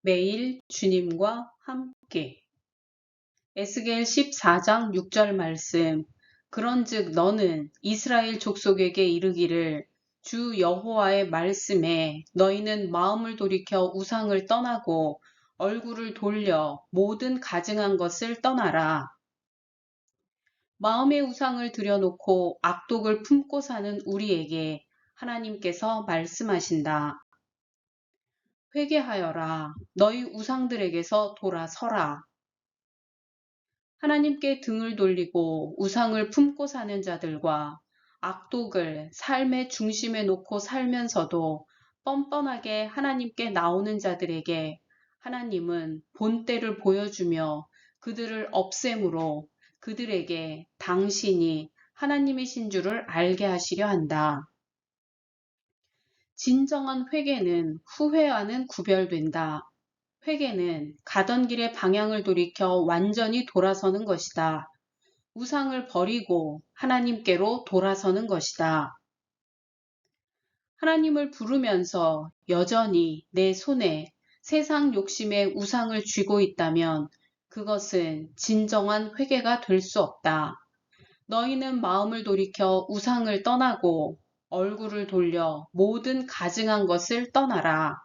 매일 주님과 함께 에스겔 14장 6절 말씀 그런즉 너는 이스라엘 족속에게 이르기를 주 여호와의 말씀에 너희는 마음을 돌이켜 우상을 떠나고 얼굴을 돌려 모든 가증한 것을 떠나라. 마음의 우상을 들여놓고 악독을 품고 사는 우리에게 하나님께서 말씀하신다. 회개하여라. 너희 우상들에게서 돌아서라. 하나님께 등을 돌리고 우상을 품고 사는 자들과 악독을 삶의 중심에 놓고 살면서도 뻔뻔하게 하나님께 나오는 자들에게 하나님은 본때를 보여주며 그들을 없앰으로 그들에게 당신이 하나님이신 줄을 알게 하시려 한다. 진정한 회개는 후회와는 구별된다. 회개는 가던 길의 방향을 돌이켜 완전히 돌아서는 것이다. 우상을 버리고 하나님께로 돌아서는 것이다. 하나님을 부르면서 여전히 내 손에 세상 욕심의 우상을 쥐고 있다면 그것은 진정한 회개가 될 수 없다. 너희는 마음을 돌이켜 우상을 떠나고 얼굴을 돌려 모든 가증한 것을 떠나라.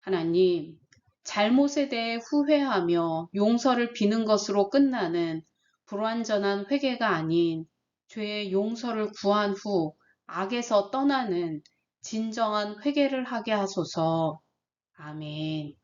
하나님, 잘못에 대해 후회하며 용서를 비는 것으로 끝나는 불완전한 회개가 아닌 죄의 용서를 구한 후 악에서 떠나는 진정한 회개를 하게 하소서. 아멘.